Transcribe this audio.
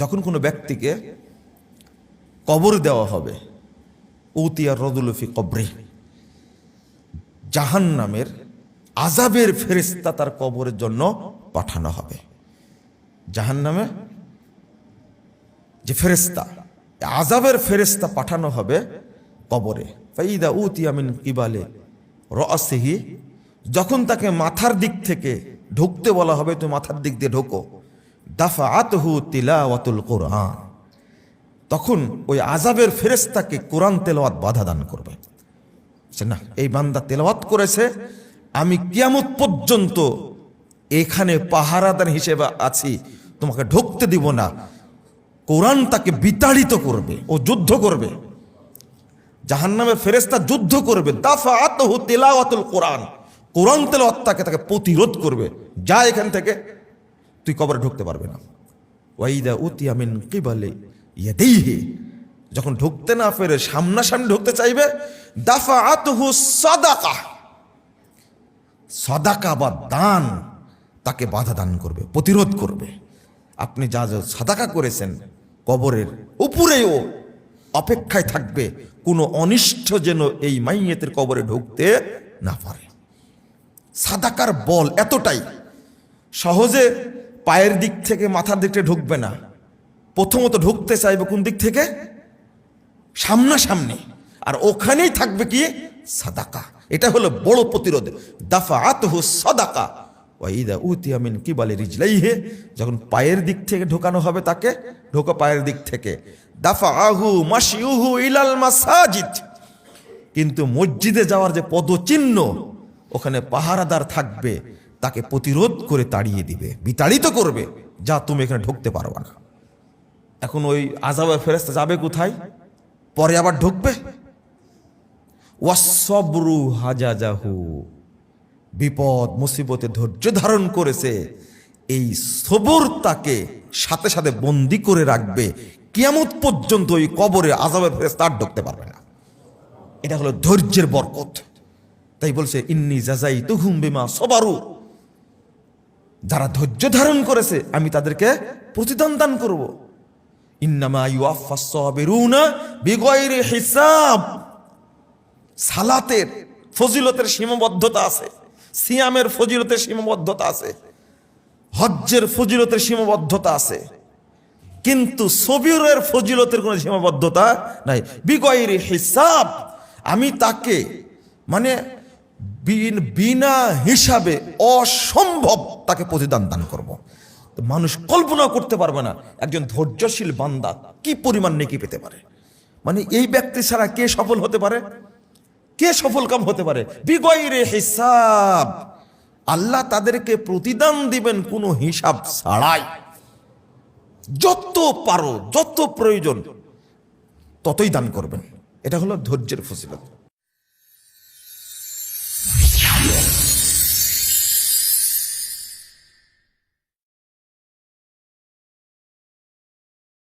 যখন কোনো ব্যক্তিকে কবর দেওয়া হবে, উতিয়া রদুলফি কবরে জাহান নামের আজাবের ফেরিস্তা তার কবরের জন্য পাঠানো হবে। জাহান নামে যে ফেরেস্তা আজাবের ফেরেস্তা পাঠানো হবে কবরে। ফাইদা উতিয়ামিন কিবালে রসিহি যখন তাকে মাথার দিক থেকে ঢুকতে বলা হবে, তুমি মাথার দিক দিয়ে ঢোকো দাফা আতহু তিলাওয়াতুল কোরআন। তখন ওই আজাবের ফেরেস্তাকে কোরআন তেলাওয়াত বাধা দান করবে। না? এই বান্দা তেলাওয়াত করেছে, আমি কিয়ামত পর্যন্ত এখানে পাহারাদার হিসেবে আছি, তোমাকে ঢুকতে দিব না। কোরআন তাকে বিতাড়িত করবে, ও যুদ্ধ করবে। জাহান্নামে ফেরেস্তা যুদ্ধ করবে দাফা আতহু তেলাওয়াতুল কোরআন। কোরআন তেলাওয়াত তাকে তাকে প্রতিরোধ করবে। যা এখান থেকে তুই কবরে ঢুকতে পারবে না। ওয়াইদা উতিয়া মিন কিবালে ইয়াদাইহি যখন ঢুকতে না পেরে সামনাসামনি ঢুকতে চাইবে দাফা আতহু সাদাকা। সাদাকা বা দান তাকে বাধা দান করবে, প্রতিরোধ করবে। আপনি যা যা সাদাকা করেছেন, কবরের উপরেও অপেক্ষায় থাকবে, কোনো অনিষ্ট যেন এই মাইয়েতের কবরে ঢুকতে না পারে। সাদাকার বল এতটাই সহজে পায়ের দিক থেকে মাথার দিকটা ঢুকবে না। প্রথমত ঢুকতে চাইবে কোন দিক থেকে? সামনাসামনি। আর ওখানেই থাকবে কি? সাদাকা। এটা হলো বড় প্রতিরোধ। দাফা আতহু সাদাকা ওয়াইদা উতিয়া মিন কিবালে রিজলাইহে। যখন পায়ের দিক থেকে ঢোকানো হবে তাকে, ঢোকা পায়ের দিক থেকে। দাফা আহু মাসিউহু ইলাল মাসাজিদ। কিন্তু মসজিদে যাওয়ার যে পদচিহ্ন, ওখানে পাহারাদার থাকবে। তাকে প্রতিরোধ করে তাড়িয়ে দিবে, বিতাড়িত করবে, যা তুমি এখানে ঢুকতে পারবা না। এখন ওই আজাবে ফেরেস্তা যাবে কোথায়? পরে আবার ঢুকবে। ওয়াসবরু হাজাজাহু, বিপদ, মুসিবতে ধৈর্য ধারণ করেছে, এই সবর তাকে সাথে সাথে বন্দি করে রাখবে, কিয়ামত পর্যন্ত ওই কবরে আজাবের ফেরেস্তা আর ঢুকতে পারবে না। এটা হলো ধৈর্যের বরকত। তাই বলছে, ইন্নি জাজাই তুহুম বিমা সবারু। যারা ধৈর্য ধারণ করেছে, আমি তাদেরকে প্রতিদান দান করব। হিসাব। সালাতের ফজিলতের সীমাবদ্ধতা আছে, সিয়ামের ফজিলতের সীমাবদ্ধতা আছে, হজ্জের ফজিলতের সীমাবদ্ধতা আছে, কিন্তু সবিরের ফজিলতের কোনো সীমাবদ্ধতা নাই। বিগয়ের হিসাব। আমি তাকে মানে বিন- হিসাবে অসম্ভব তাকে প্রতিদান দান করব। মানুষ কল্পনা করতে পারবে না, একজন ধৈর্যশীল বান্দা কি পরিমাণ নেকি পেতে পারে। মানে এই ব্যক্তি ছাড়া কে সফল হতে পারে? কে সফল কাম হতে পারে? বিগয়রে হিসাব। আল্লাহ তাদেরকে প্রতিদান দিবেন কোনো হিসাব ছাড়াই। যত পারো, যত প্রয়োজন, ততই দান করবেন। এটা হলো ধৈর্যের ফসিলত